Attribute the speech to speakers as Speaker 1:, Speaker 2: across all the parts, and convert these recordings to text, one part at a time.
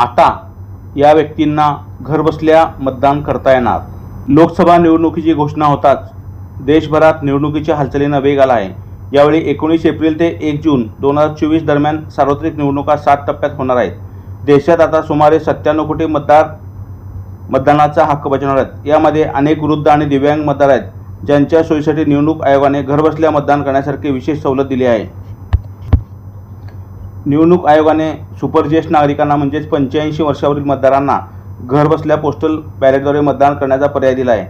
Speaker 1: आता या व्यक्तींना घरबसल्या मतदान करता येणार. लोकसभा निवडणुकीची घोषणा होताच देशभरात निवडणुकीच्या हालचालींना वेग आला आहे. यावेळी एकोणीस एप्रिल ते एक जून दोन हजार चोवीस दरम्यान सार्वत्रिक निवडणुका सात टप्प्यात होणार आहेत. देशात आता सुमारे सत्त्याण्णव कोटी मतदार मतदानाचा हक्क बजावणार आहेत. यामध्ये अनेक वृद्ध आणि दिव्यांग मतदार आहेत ज्यांच्या सोयीसाठी निवडणूक आयोगाने घरबसल्या मतदान करण्यासारखी विशेष सवलत दिली आहे. निवडणूक आयोगाने सुपरज्येष्ठ नागरिकांना म्हणजेच पंच्याऐंशी वर्षावरील मतदारांना घरबसल्या पोस्टल बॅलेटद्वारे मतदान करण्याचा पर्याय दिला आहे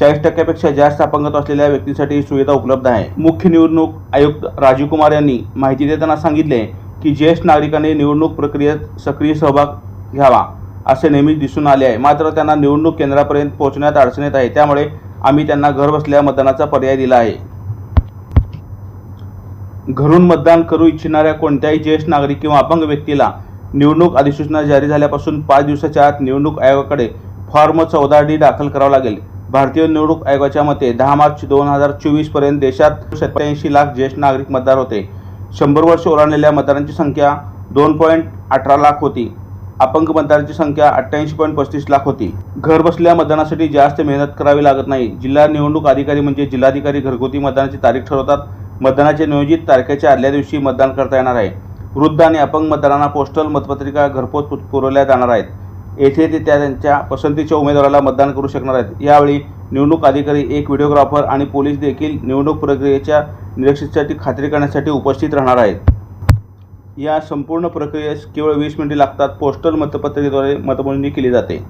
Speaker 1: चाळीस टक्क्यापेक्षा जास्त अपंगत्व असलेल्या व्यक्तींसाठी ही सुविधा उपलब्ध आहे. मुख्य निवडणूक आयुक्त राजीव कुमार यांनी माहिती देताना सांगितले की ज्येष्ठ नागरिकांनी निवडणूक प्रक्रियेत सक्रिय सहभाग घ्यावा असे नेहमीच दिसून आले आहे. मात्र त्यांना निवडणूक केंद्रापर्यंत पोहोचण्यात अडचण येत आहे. त्यामुळे आम्ही त्यांना घरबसल्या मतदानाचा पर्याय दिला आहे. घरून मतदान करू इच्छिणाऱ्या कोणत्याही ज्येष्ठ नागरिक किंवा अपंग व्यक्तीला निवडणूक अधिसूचना जारी झाल्यापासून पाच दिवसाच्या आत निवडणूक आयोगाकडे फॉर्म चौदा डी दाखल करावा लागेल. भारतीय निवडणूक आयोगाच्या मते दहा मार्च दोन हजार चोवीसपर्यंत देशात सत्याऐंशी लाख ज्येष्ठ नागरिक मतदार होते. शंभर वर्ष ओलांडलेल्या मतदारांची संख्या दोन पॉईंट अठरा लाख होती. अपंग मतदारांची संख्या अठ्ठ्याऐंशी पॉईंट पस्तीस लाख होती. घरबसल्या मतदानासाठी जास्त मेहनत करावी लागत नाही. जिल्हा निवडणूक अधिकारी म्हणजे जिल्हाधिकारी घरगुती मतदानाची तारीख ठरवतात. मतदानाच्या नियोजित तारखेच्या आदल्या दिवशी मतदान करता येणार आहे. वृद्ध आणि अपंग मतदारांना पोस्टल मतपत्रिका घरपोच पुरवल्या जाणार आहेत. येथे ते त्या त्यांच्या पसंतीच्या उमेदवाराला मतदान करू शकणार आहेत. यावेळी निवडणूक अधिकारी एक व्हिडिओग्राफर आणि पोलीस देखील निवडणूक प्रक्रियेच्या निरीक्षेसाठी खात्री करण्यासाठी उपस्थित राहणार आहेत. या संपूर्ण प्रक्रियेस केवळ वीस मिनिटे लागतात. पोस्टल मतपत्रिकेद्वारे मतमोजणी केली जाते.